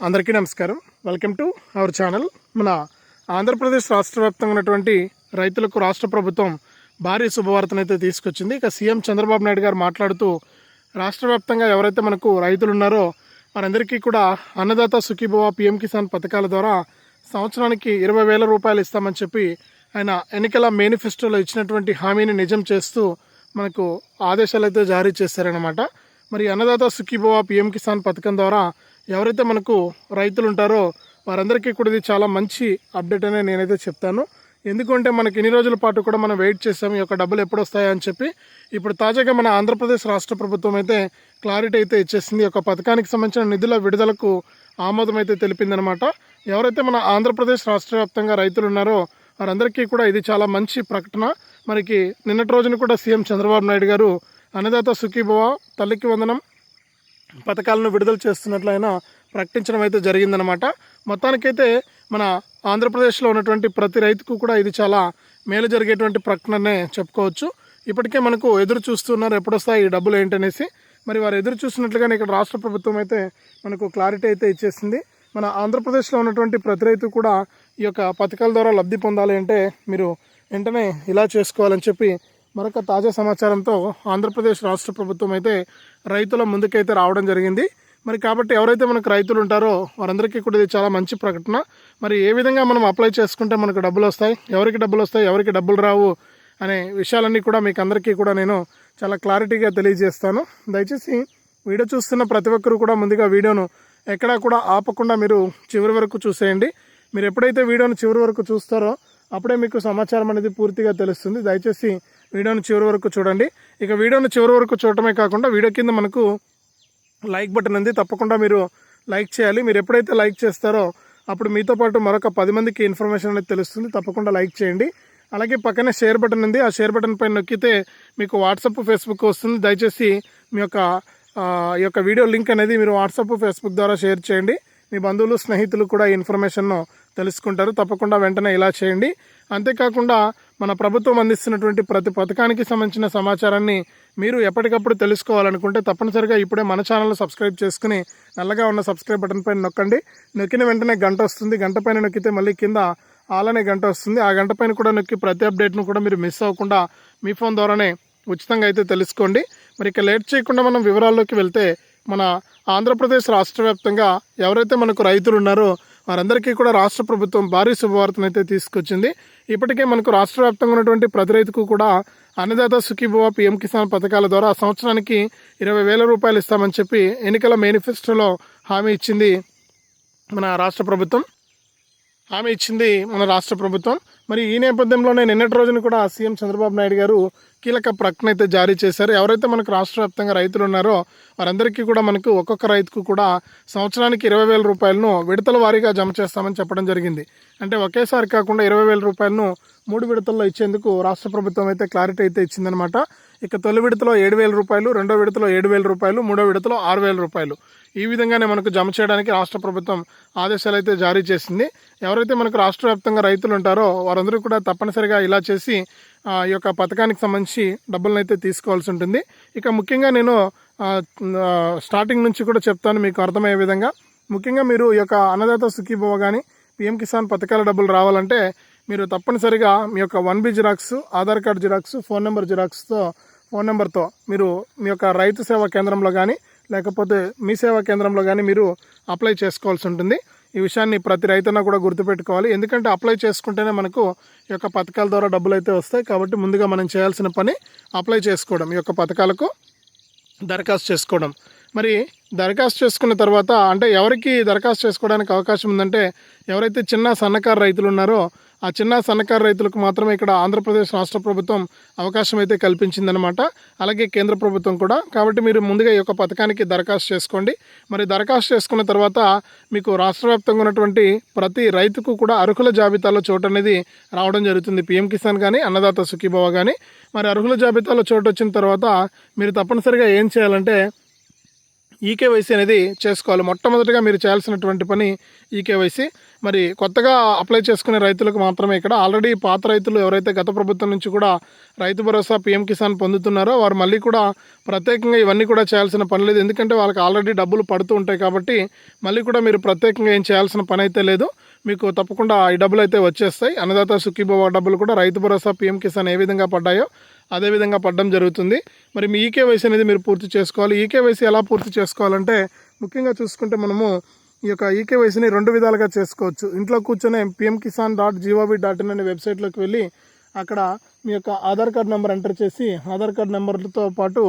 అందరికీ నమస్కారం. Welcome to our channel మన ఆంధ్రప్రదేశ్ రాష్ట్ర వ్యాప్తంగా ఉన్నటువంటి రైతులకు రాష్ట్ర ప్రభుత్వం భారీ శుభవార్తను అయితే తీసుకొచ్చింది. ఇక సీఎం చంద్రబాబు నాయుడు గారు మాట్లాడుతూ రాష్ట్ర వ్యాప్తంగా ఎవరైతే మనకు రైతులు ఉన్నారో వారందరికీ కూడా అన్నదాత సుఖీభవ పిఎం కిసాన్ పథకాల ద్వారా సంవత్సరానికి ఇరవై వేల రూపాయలు ఇస్తామని చెప్పి ఆయన ఎన్నికల మేనిఫెస్టోలో ఇచ్చినటువంటి హామీని నిజం చేస్తూ మనకు ఆదేశాలు అయితే జారీ చేశారనమాట మరి అన్నదాత సుఖీభవ పిఎం కిసాన్ పథకం ద్వారా ఎవరైతే మనకు రైతులు ఉంటారో వారందరికీ కూడా ఇది చాలా మంచి అప్డేట్ అనే నేనైతే చెప్తాను. ఎందుకంటే మనకి ఇన్ని రోజుల పాటు కూడా మనం వెయిట్ చేసాం ఈ యొక్క డబ్బులు ఎప్పుడు వస్తాయా అని చెప్పి. ఇప్పుడు తాజాగా మన ఆంధ్రప్రదేశ్ రాష్ట్ర ప్రభుత్వం అయితే క్లారిటీ అయితే ఇచ్చేసింది. ఈ యొక్క పథకానికి సంబంధించిన నిధుల విడుదలకు ఆమోదం అయితే తెలిపిందనమాట. ఎవరైతే మన ఆంధ్రప్రదేశ్ రాష్ట్ర వ్యాప్తంగా రైతులు ఉన్నారో వారందరికీ కూడా ఇది చాలా మంచి ప్రకటన. మనకి నిన్నటి రోజున కూడా సీఎం చంద్రబాబు నాయుడు గారు అన్నదాత సుఖీభవ తల్లికి వందనం పథకాలను విడుదల చేస్తున్నట్లు ఆయన ప్రకటించడం అయితే జరిగిందనమాట మొత్తానికైతే మన ఆంధ్రప్రదేశ్లో ఉన్నటువంటి ప్రతి రైతుకు కూడా ఇది చాలా మేలు జరిగేటువంటి ప్రకటననే చెప్పుకోవచ్చు. ఇప్పటికే మనకు ఎదురు చూస్తున్నారు ఎప్పుడొస్తాయి ఈ డబ్బులు ఏంటనేసి. మరి వారు ఎదురు చూస్తున్నట్లుగానే ఇక్కడ రాష్ట్ర ప్రభుత్వం అయితే మనకు క్లారిటీ అయితే ఇచ్చేసింది. మన ఆంధ్రప్రదేశ్లో ఉన్నటువంటి ప్రతి రైతు కూడా ఈ యొక్క పథకాల ద్వారా లబ్ధి పొందాలి అంటే మీరు వెంటనే ఇలా చేసుకోవాలని చెప్పి మరొక తాజా సమాచారంతో ఆంధ్రప్రదేశ్ రాష్ట్ర ప్రభుత్వం అయితే రైతుల ముందుకైతే రావడం జరిగింది. మరి కాబట్టి ఎవరైతే మనకు రైతులు ఉంటారో వారందరికీ కూడా ఇది చాలా మంచి ప్రకటన. మరి ఏ విధంగా మనం అప్లై చేసుకుంటే మనకు డబ్బులు వస్తాయి? ఎవరికి డబ్బులు వస్తాయి? ఎవరికి డబ్బులు రావు? అనే విషయాలన్నీ కూడా మీకు అందరికీ కూడా నేను చాలా క్లారిటీగా తెలియజేస్తాను. దయచేసి వీడియో చూస్తున్న ప్రతి ఒక్కరు కూడా ముందుగా వీడియోను ఎక్కడా కూడా ఆపకుండా మీరు చివరి వరకు చూసేయండి. మీరు ఎప్పుడైతే వీడియోను చివరి వరకు చూస్తారో అప్పుడే మీకు సమాచారం అనేది పూర్తిగా తెలుస్తుంది. దయచేసి వీడియోను చివరి వరకు చూడండి. ఇక వీడియోను చివరి వరకు చూడటమే కాకుండా వీడియో కింద మనకు లైక్ బటన్ ఉంది. తప్పకుండా మీరు లైక్ చేయాలి. మీరు ఎప్పుడైతే లైక్ చేస్తారో అప్పుడు మీతో పాటు మరొక పది మందికి ఇన్ఫర్మేషన్ అనేది తెలుస్తుంది. తప్పకుండా లైక్ చేయండి. అలాగే పక్కనే షేర్ బటన్ ఉంది. ఆ షేర్ బటన్ పైన నొక్కితే మీకు వాట్సాప్ ఫేస్బుక్ వస్తుంది. దయచేసి మీ యొక్క ఈ యొక్క వీడియో లింక్ అనేది మీరు వాట్సాప్ ఫేస్బుక్ ద్వారా షేర్ చేయండి. మీ బంధువులు స్నేహితులు కూడా ఈ ఇన్ఫర్మేషన్ను తెలుసుకుంటారు. తప్పకుండా వెంటనే ఇలా చేయండి. అంతేకాకుండా మన ప్రభుత్వం అందిస్తున్నటువంటి ప్రతి పథకానికి సంబంధించిన సమాచారాన్ని మీరు ఎప్పటికప్పుడు తెలుసుకోవాలనుకుంటే తప్పనిసరిగా ఇప్పుడే మన ఛానల్ సబ్స్క్రైబ్ చేసుకుని నల్లగా ఉన్న సబ్స్క్రైబ్ బటన్ పైన నొక్కండి. నొక్కిన వెంటనే గంట వస్తుంది. గంట పైన నొక్కితే మళ్ళీ కింద అలానే గంట వస్తుంది. ఆ గంట పైన కూడా నొక్కి ప్రతి అప్డేట్ను కూడా మీరు మిస్ అవ్వకుండా మీ ఫోన్ ద్వారానే ఉచితంగా అయితే తెలుసుకోండి. మరి ఇక లేట్ చేయకుండా మనం వివరాల్లోకి వెళ్తే మన ఆంధ్రప్రదేశ్ రాష్ట్ర వ్యాప్తంగా ఎవరైతే మనకు రైతులు ఉన్నారో వారందరికీ కూడా రాష్ట్ర ప్రభుత్వం భారీ శుభవార్తను అయితే తీసుకొచ్చింది. ఇప్పటికే మనకు రాష్ట్ర వ్యాప్తంగా ఉన్నటువంటి ప్రతి రైతుకు కూడా అన్నదాత సుఖీభవ పిఎం కిసాన్ పథకాల ద్వారా సంవత్సరానికి ఇరవై వేల రూపాయలు ఇస్తామని చెప్పి ఎన్నికల మేనిఫెస్టోలో హామీ ఇచ్చింది మన రాష్ట్ర ప్రభుత్వం. హామీ ఇచ్చింది మన రాష్ట్ర ప్రభుత్వం. మరి ఈ నేపథ్యంలోనే నిన్నటి రోజున కూడా సీఎం చంద్రబాబు నాయుడు గారు కీలక ప్రకటన అయితే జారీ చేశారు. ఎవరైతే మనకు రాష్ట్ర వ్యాప్తంగా రైతులు ఉన్నారో వారందరికీ కూడా మనకు ఒక్కొక్క రైతుకు కూడా సంవత్సరానికి ఇరవై వేల రూపాయలను విడతల వారీగా జమ చేస్తామని చెప్పడం జరిగింది. అంటే ఒకేసారి కాకుండా ఇరవై వేల రూపాయలను మూడు విడతల్లో ఇచ్చేందుకు రాష్ట్ర ప్రభుత్వం అయితే క్లారిటీ అయితే ఇచ్చిందనమాట ఇక తొలి విడతలో ఏడు వేల రూపాయలు రెండో విడతలో ఏడు వేల రూపాయలు మూడో విడతలో ఆరు వేల రూపాయలు. ఈ విధంగానే మనకు జమ చేయడానికి రాష్ట్ర ప్రభుత్వం ఆదేశాలు అయితే జారీ చేసింది. ఎవరైతే మనకు రాష్ట్ర వ్యాప్తంగా రైతులు ఉంటారో వారందరూ కూడా తప్పనిసరిగా ఇలా చేసి ఈ యొక్క పథకానికి సంబంధించి డబ్బులను అయితే తీసుకోవాల్సి ఉంటుంది. ఇక ముఖ్యంగా నేను స్టార్టింగ్ నుంచి కూడా చెప్తాను మీకు అర్థమయ్యే విధంగా. ముఖ్యంగా మీరు ఈ యొక్క అన్నదాత సుఖీభవ కానీ పిఎం కిసాన్ పథకాల డబ్బులు రావాలంటే మీరు తప్పనిసరిగా మీ యొక్క one B xerox Aadhaar card xerox phone number జిరాక్స్తో phone నెంబర్తో మీరు మీ యొక్క రైతు సేవా కేంద్రంలో కానీ లేకపోతే మీ సేవా కేంద్రంలో కానీ మీరు అప్లై చేసుకోవాల్సి ఉంటుంది. ఈ విషయాన్ని ప్రతి రైతన్న కూడా గుర్తుపెట్టుకోవాలి. ఎందుకంటే అప్లై చేసుకుంటేనే మనకు ఈ యొక్క పథకాల ద్వారా డబ్బులు అయితే వస్తాయి. కాబట్టి ముందుగా మనం చేయాల్సిన పని అప్లై చేసుకోవడం. ఈ యొక్క పథకాలకు దరఖాస్తు చేసుకోవడం. మరి దరఖాస్తు చేసుకున్న తర్వాత అంటే ఎవరికి దరఖాస్తు చేసుకోవడానికి అవకాశం ఉందంటే ఎవరైతే చిన్న సన్నకారు రైతులు ఉన్నారో ఆ చిన్న సన్నకారు రైతులకు మాత్రమే ఇక్కడ ఆంధ్రప్రదేశ్ రాష్ట్ర ప్రభుత్వం అవకాశం అయితే కల్పించిందనమాట అలాగే కేంద్ర ప్రభుత్వం కూడా. కాబట్టి మీరు ముందుగా ఈ యొక్క పథకానికి దరఖాస్తు చేసుకోండి. మరి దరఖాస్తు చేసుకున్న తర్వాత మీకు రాష్ట్ర వ్యాప్తంగా ఉన్నటువంటి ప్రతి రైతుకు కూడా అర్హుల జాబితాలో చోటు అనేది రావడం జరుగుతుంది. పిఎం కిసాన్ కానీ అన్నదాత సుఖీభవ కానీ మరి అర్హుల జాబితాలో చోటు వచ్చిన తర్వాత మీరు తప్పనిసరిగా ఏం చేయాలంటే ఈకేవైసీ అనేది చేసుకోవాలి. మొట్టమొదటిగా మీరు చేయాల్సినటువంటి పని ఈకేవైసీ. మరి కొత్తగా అప్లై చేసుకునే రైతులకు మాత్రమే ఇక్కడ. ఆల్రెడీ పాత రైతులు ఎవరైతే గత ప్రభుత్వం నుంచి కూడా రైతు భరోసా పీఎం కిసాన్ పొందుతున్నారో వారు మళ్ళీ కూడా ప్రత్యేకంగా ఇవన్నీ కూడా చేయాల్సిన పని లేదు. ఎందుకంటే వాళ్ళకి ఆల్రెడీ డబ్బులు పడుతూ ఉంటాయి కాబట్టి మళ్ళీ కూడా మీరు ప్రత్యేకంగా ఏం చేయాల్సిన పని అయితే లేదు. మీకు తప్పకుండా ఈ డబ్బులు అయితే వచ్చేస్తాయి. అన్నదాత సుఖీభవ డబ్బులు కూడా రైతు భరోసా పీఎం కిసాన్ ఏ విధంగా పడ్డాయో అదే విధంగా పడడం జరుగుతుంది. మరి మీ ఈకేవైసీ అనేది మీరు పూర్తి చేసుకోవాలి. ఈకేవైసీ ఎలా పూర్తి చేసుకోవాలంటే ముఖ్యంగా చూసుకుంటే మనము ఈ యొక్క ఈకేవైసీని రెండు విధాలుగా చేసుకోవచ్చు. ఇంట్లో కూర్చొని PM Kisan dot G O V dot in అనే వెబ్సైట్లోకి వెళ్ళి అక్కడ మీ యొక్క ఆధార్ కార్డ్ నెంబర్ ఎంటర్ చేసి ఆధార్ కార్డ్ నెంబర్తో పాటు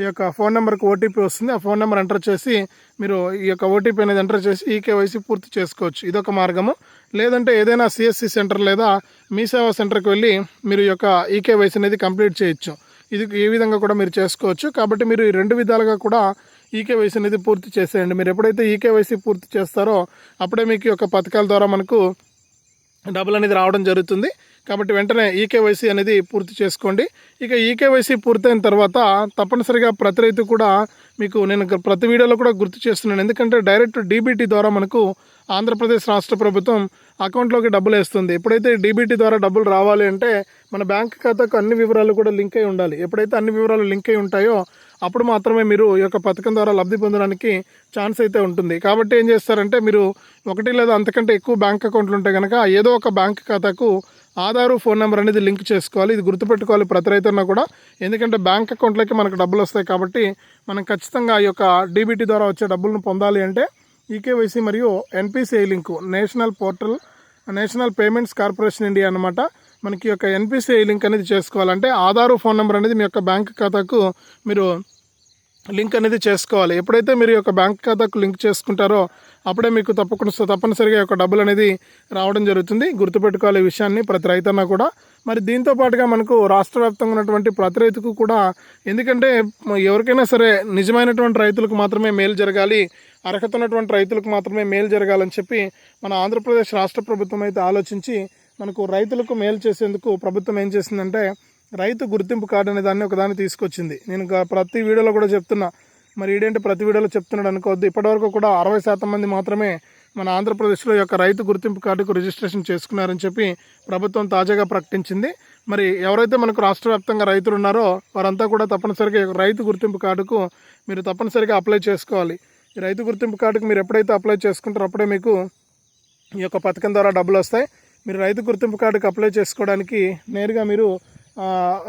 ఈ యొక్క ఫోన్ నెంబర్కి ఓటీపీ వస్తుంది. ఆ ఫోన్ నెంబర్ ఎంటర్ చేసి మీరు ఈ యొక్క ఓటీపీ అనేది ఎంటర్ చేసి ఈకేవైసీ పూర్తి చేసుకోవచ్చు. ఇదొక మార్గము. లేదంటే ఏదైనా సిఎస్సి సెంటర్ లేదా మీ సేవా సెంటర్కి వెళ్ళి మీరు యొక్క ఈకేవైసీ అనేది కంప్లీట్ చేయొచ్చు. ఇది ఈ విధంగా కూడా మీరు చేసుకోవచ్చు. కాబట్టి మీరు ఈ రెండు విధాలుగా కూడా ఈకేవైసీ అనేది పూర్తి చేసేయండి. మీరు ఎప్పుడైతే ఈకేవైసీ పూర్తి చేస్తారో అప్పుడే మీకు యొక్క పథకాల ద్వారా మనకు డబ్బులు అనేది రావడం జరుగుతుంది. కాబట్టి వెంటనే ఈకేవైసీ అనేది పూర్తి చేసుకోండి. ఇక ఈకేవైసీ పూర్తయిన తర్వాత తప్పనిసరిగా ప్రతి రైతు కూడా మీకు నేను ప్రతి వీడియోలో కూడా గుర్తు చేస్తున్నాను. ఎందుకంటే డైరెక్ట్ డీబీటీ ద్వారా మనకు ఆంధ్రప్రదేశ్ రాష్ట్ర ప్రభుత్వం అకౌంట్లోకి డబ్బులు వేస్తుంది. ఎప్పుడైతే డీబీటీ ద్వారా డబ్బులు రావాలి అంటే మన బ్యాంక్ ఖాతాకు అన్ని వివరాలు కూడా లింక్ అయి ఉండాలి. ఎప్పుడైతే అన్ని వివరాలు లింక్ అయి ఉంటాయో అప్పుడు మాత్రమే మీరు ఈ యొక్క పథకం ద్వారా లబ్ధి పొందడానికి ఛాన్స్ అయితే ఉంటుంది. కాబట్టి ఏం చేస్తారంటే మీరు ఒకటి లేదా అంతకంటే ఎక్కువ బ్యాంక్ అకౌంట్లు ఉంటే కనుక ఏదో ఒక బ్యాంక్ ఖాతాకు ఆధారు ఫోన్ నెంబర్ అనేది లింక్ చేసుకోవాలి. ఇది గుర్తుపెట్టుకోవాలి ప్రతి రైతున్నా కూడా. ఎందుకంటే బ్యాంక్ అకౌంట్లోకి మనకు డబ్బులు వస్తాయి కాబట్టి మనం ఖచ్చితంగా ఈ యొక్క డీబీటీ ద్వారా వచ్చే డబ్బులను పొందాలి అంటే ఈకేవైసీ మరియు NPCI link national portal national payments corporation India అనమాట మనకి యొక్క ఎన్పిసిఐ లింక్ అనేది చేసుకోవాలంటే ఆధారు ఫోన్ నెంబర్ అనేది మీ యొక్క బ్యాంక్ ఖాతాకు మీరు లింక్ అనేది చేసుకోవాలి. ఎప్పుడైతే మీరు యొక్క బ్యాంక్ ఖాతాకు లింక్ చేసుకుంటారో అప్పుడే మీకు తప్పకుండా తప్పనిసరిగా యొక్క డబ్బులు అనేది రావడం జరుగుతుంది. గుర్తుపెట్టుకోవాలి విషయాన్ని ప్రతి రైతన్న కూడా. మరి దీంతో పాటుగా మనకు రాష్ట్ర వ్యాప్తంగా ఉన్నటువంటి ప్రతి రైతుకు కూడా ఎందుకంటే ఎవరికైనా సరే నిజమైనటువంటి రైతులకు మాత్రమే మేలు జరగాలి. అర్హత ఉన్నటువంటి రైతులకు మాత్రమే మేలు జరగాలని చెప్పి మన ఆంధ్రప్రదేశ్ రాష్ట్ర ప్రభుత్వం అయితే ఆలోచించి మనకు రైతులకు మేలు చేసేందుకు ప్రభుత్వం ఏం చేసిందంటే రైతు గుర్తింపు కార్డు అనే దాన్ని ఒకదాన్ని తీసుకొచ్చింది. నేను ప్రతి వీడియోలో కూడా చెప్తున్నా. మరి ఈడేంటి ప్రతి వీడియోలో చెప్తున్నాడు అనుకోవద్దు. ఇప్పటివరకు కూడా అరవై శాతం మంది మాత్రమే మన ఆంధ్రప్రదేశ్లో యొక్క రైతు గుర్తింపు కార్డుకు రిజిస్ట్రేషన్ చేసుకున్నారని చెప్పి ప్రభుత్వం తాజాగా ప్రకటించింది. మరి ఎవరైతే మనకు రాష్ట్ర వ్యాప్తంగా రైతులు ఉన్నారో వారంతా కూడా తప్పనిసరిగా రైతు గుర్తింపు కార్డుకు మీరు తప్పనిసరిగా అప్లై చేసుకోవాలి. ఈ రైతు గుర్తింపు కార్డుకు మీరు ఎప్పుడైతే అప్లై చేసుకుంటారో అప్పుడే మీకు ఈ యొక్క పథకం ద్వారా డబ్బులు వస్తాయి. మీరు రైతు గుర్తింపు కార్డుకి అప్లై చేసుకోవడానికి నేరుగా మీరు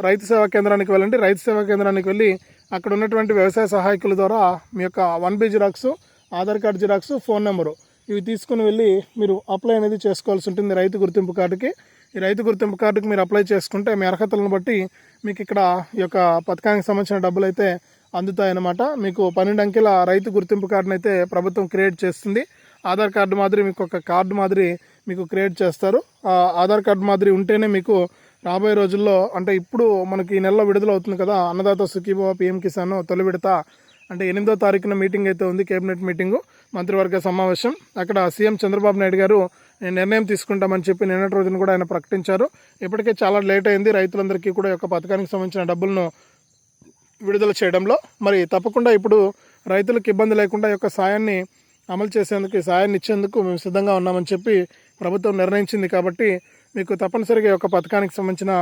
రైతు సేవా కేంద్రానికి వెళ్ళండి. రైతు సేవా కేంద్రానికి వెళ్ళి అక్కడ ఉన్నటువంటి వ్యవసాయ సహాయకుల ద్వారా మీ యొక్క one B xerox Aadhaar card xerox phone number ఇవి తీసుకుని వెళ్ళి మీరు అప్లై అనేది చేసుకోవాల్సి ఉంటుంది రైతు గుర్తింపు కార్డుకి. ఈ రైతు గుర్తింపు కార్డుకి మీరు అప్లై చేసుకుంటే మీ అర్హతలను బట్టి మీకు ఇక్కడ ఈ యొక్క పథకానికి సంబంధించిన డబ్బులు అయితే అందుతాయన్నమాట. మీకు పన్నెండు అంకెల రైతు గుర్తింపు కార్డును అయితే ప్రభుత్వం క్రియేట్ చేస్తుంది. ఆధార్ కార్డు మాదిరి మీకు ఒక కార్డు మాదిరి మీకు క్రియేట్ చేస్తారు. ఆధార్ కార్డు మాదిరి ఉంటేనే మీకు రాబోయే రోజుల్లో అంటే ఇప్పుడు మనకి ఈ నెలలో విడుదల అవుతుంది కదా అన్నదాత సుఖీభవ పిఎం కిసాన్ తొలి విడత అంటే ఎనిమిదో తారీఖున మీటింగ్ అయితే ఉంది కేబినెట్ మీటింగు మంత్రివర్గ సమావేశం. అక్కడ సీఎం చంద్రబాబు నాయుడు గారు నేను నిర్ణయం తీసుకుంటామని చెప్పి నిన్నటి రోజున కూడా ఆయన ప్రకటించారు. ఇప్పటికే చాలా లేట్ అయింది రైతులందరికీ కూడా యొక్క పథకానికి సంబంధించిన డబ్బులను విడుదల చేయడంలో. మరి తప్పకుండా ఇప్పుడు రైతులకు ఇబ్బంది లేకుండా యొక్క సాయాన్ని అమలు చేసేందుకు ఈ సాయాన్ని ఇచ్చేందుకు మేము సిద్ధంగా ఉన్నామని చెప్పి ప్రభుత్వం నిర్ణయించింది కాబట్టి మీకు తప్పనిసరిగా యొక్క పథకానికి సంబంధించిన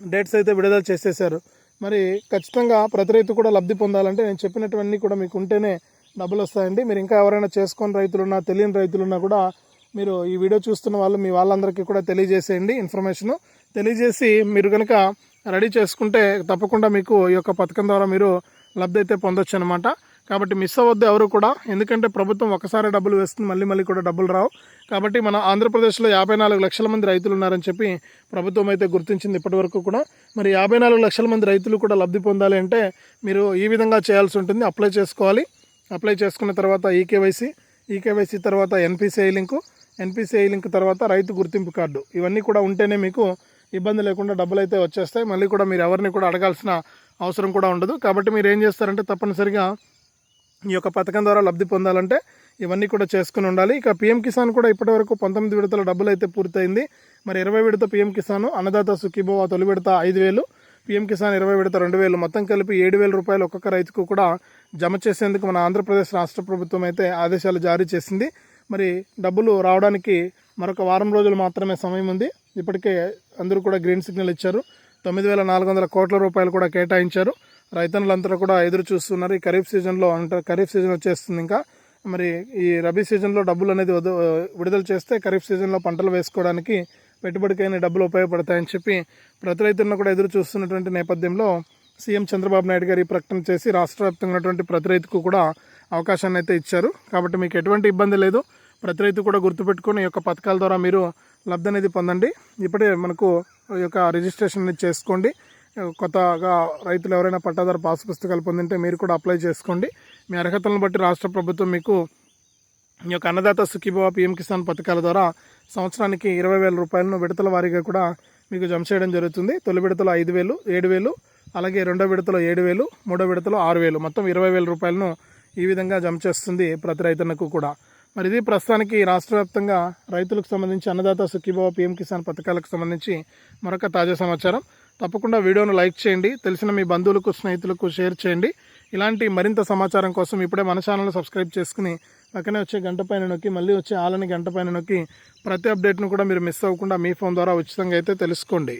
డేట్స్ అయితే విడుదల చేసేసారు మరి ఖచ్చితంగా ప్రతి రైతు కూడా లబ్ధి పొందాలంటే నేను చెప్పినటువన్నీ కూడా మీకు ఉంటేనే డబ్బులు వస్తాయండి. మీరు ఇంకా ఎవరైనా చేసుకొని రైతులున్నా తెలియని రైతులున్నా కూడా మీరు ఈ వీడియో చూస్తున్న వాళ్ళు మీ వాళ్ళందరికీ కూడా తెలియజేసేయండి ఇన్ఫర్మేషన్. తెలియజేసి మీరు కనుక రెడీ చేసుకుంటే తప్పకుండా మీకు ఈ యొక్క పథకం ద్వారా మీరు లబ్ధి అయితే పొందొచ్చు అనమాట కాబట్టి మిస్ అవ్వద్దు ఎవరు కూడా. ఎందుకంటే ప్రభుత్వం ఒకసారి డబ్బులు వేస్తుంది మళ్ళీ మళ్ళీ కూడా డబ్బులు రావు. కాబట్టి మన ఆంధ్రప్రదేశ్లో యాభై నాలుగు లక్షల మంది రైతులు ఉన్నారని చెప్పి ప్రభుత్వం అయితే గుర్తించింది ఇప్పటివరకు కూడా. మరి యాభై నాలుగు లక్షల మంది రైతులు కూడా లబ్ధి పొందాలి అంటే మీరు ఈ విధంగా చేయాల్సి ఉంటుంది. అప్లై చేసుకోవాలి. అప్లై చేసుకున్న తర్వాత ఈకేవైసీ ఈకేవైసీ తర్వాత ఎన్పిసిఐ లింకు ఎన్పిసిఐ లింక్ తర్వాత రైతు గుర్తింపు కార్డు. ఇవన్నీ కూడా ఉంటేనే మీకు ఇబ్బంది లేకుండా డబ్బులు అయితే వచ్చేస్తాయి. మళ్ళీ కూడా మీరు ఎవరిని కూడా అడగాల్సిన అవసరం కూడా ఉండదు. కాబట్టి మీరు ఏం చేస్తారంటే తప్పనిసరిగా ఈ యొక్క పథకం ద్వారా లబ్ధి పొందాలంటే ఇవన్నీ కూడా చేసుకుని ఉండాలి. ఇక పీఎం కిసాన్ కూడా ఇప్పటివరకు పంతొమ్మిది విడతల డబ్బులు అయితే పూర్తయింది. మరి ఇరవై విడత పీఎం కిసాన్ అన్నదాత సుఖీభవ తొలి విడత ఐదు వేలు పీఎం కిసాన్ ఇరవై విడత రెండు వేలు. మొత్తం కలిపి ఏడు వేల రూపాయలు ఒక్కొక్క రైతుకు కూడా జమ చేసేందుకు మన ఆంధ్రప్రదేశ్ రాష్ట్ర ప్రభుత్వం అయితే ఆదేశాలు జారీ చేసింది. మరి డబ్బులు రావడానికి మరొక వారం రోజులు మాత్రమే సమయం ఉంది. ఇప్పటికే అందరూ కూడా గ్రీన్ సిగ్నల్ ఇచ్చారు. తొమ్మిది వేల నాలుగు వందల కోట్ల రూపాయలు కూడా కేటాయించారు. రైతన్నులంతా కూడా ఎదురు చూస్తున్నారు. ఈ ఖరీఫ్ సీజన్లో అంటే ఖరీఫ్ సీజన్ వచ్చేస్తుంది ఇంకా. మరి ఈ రబీ సీజన్లో డబ్బులు అనేది వద- విడుదల చేస్తే ఖరీఫ్ సీజన్లో పంటలు వేసుకోవడానికి పెట్టుబడికైనా డబ్బులు ఉపయోగపడతాయని చెప్పి ప్రతి రైతులను కూడా ఎదురు చూస్తున్నటువంటి నేపథ్యంలో సీఎం చంద్రబాబు నాయుడు గారు ఈ ప్రకటన చేసి రాష్ట్ర వ్యాప్తంగా ఉన్నటువంటి ప్రతి రైతుకు కూడా అవకాశాన్ని అయితే ఇచ్చారు. కాబట్టి మీకు ఎటువంటి ఇబ్బంది లేదు. ప్రతి రైతు కూడా గుర్తుపెట్టుకొని ఈ యొక్క పథకాల ద్వారా మీరు లబ్ధి అనేది పొందండి. ఇప్పుడే మనకు ఈ యొక్క రిజిస్ట్రేషన్ అనేది చేసుకోండి. కొత్తగా రైతులు ఎవరైనా పట్టాదారు పాస్ పుస్తకాలు పొందింటే మీరు కూడా అప్లై చేసుకోండి. మీ అర్హతలను బట్టి రాష్ట్ర ప్రభుత్వం మీకు ఈ యొక్క అన్నదాత సుఖీభవ పిఎం కిసాన్ పథకాల ద్వారా సంవత్సరానికి ఇరవై వేల రూపాయలను విడతల వారీగా కూడా మీకు జమ చేయడం జరుగుతుంది. తొలి విడతలో ఐదు వేలు ఏడు వేలు అలాగే రెండో విడతలో ఏడు వేలు మూడో విడతలో ఆరు వేలు. మొత్తం ఇరవై వేల రూపాయలను ఈ విధంగా జమ చేస్తుంది ప్రతి రైతన్నకు కూడా. మరి ఇది ప్రస్తుతానికి రాష్ట్ర వ్యాప్తంగా రైతులకు సంబంధించి అన్నదాత సుఖీభవ పిఎం కిసాన్ పథకాలకు సంబంధించి మరొక తాజా సమాచారం. తప్పకుండా వీడియోను లైక్ చేయండి. తెలిసిన మీ బంధువులకు స్నేహితులకు షేర్ చేయండి. ఇలాంటి మరింత సమాచారం కోసం ఇప్పుడే మన ఛానల్ సబ్స్క్రైబ్ చేసుకుని పక్కనే వచ్చే గంట పైన నొక్కి మళ్ళీ వచ్చే ఆలని గంట పైన నొక్కి ప్రతి అప్డేట్ను కూడా మీరు మిస్ అవ్వకుండా మీ ఫోన్ ద్వారా ఉచితంగా అయితే తెలుసుకోండి.